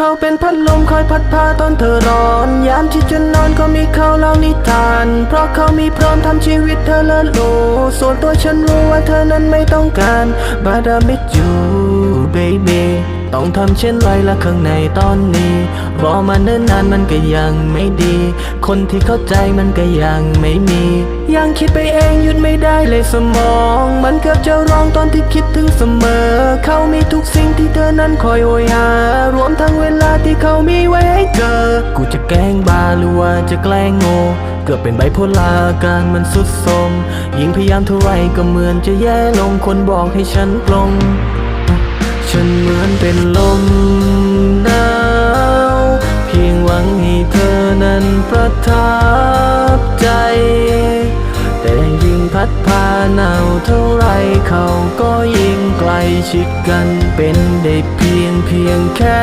เขาเป็นพัดลมคอยพัดพาตอนเธอร้อน ยามที่จะนอนก็มีเขาเล่านิทาน เพราะเขามีพร้อมทำชีวิตเธอเลิศโลส่วนตัวฉันรู้ว่าเธอนั้นไม่ต้องการ but I miss you baby ต้องทำเช่นไรละข้างในตอนนี้ รอมาเนิ่นนานมันก็ยังไม่ดี คนที่เข้าใจมันก็ยังไม่มี ยังคิดไปเองหยุดไม่ได้เลยสมอง มันเกือบจะร้องตอนที่คิดถึงเสมอ เขามีทุกสิ่งที่เธอนั้นคอยโหยหารว ที่เขามีไว้ให้เกิดกูจะแกล้งบ้าหรือว่าจะแกล้งโง่ เกือบเป็นไบโพลาอาการมันสุดโทมยิ่งพยายามเท่าไรก็เหมือนจะแย่ลง คนบอกให้ฉันปลง ฉันเหมือนเป็นลมหนาว เพียงหวังให้เธอนั้นประทับใจ แต่ยิ่งพัดพาหนาวเท่าไรเขาก็ยิ่งใกลชิดกันเป็นได้เพียงเพียงแค่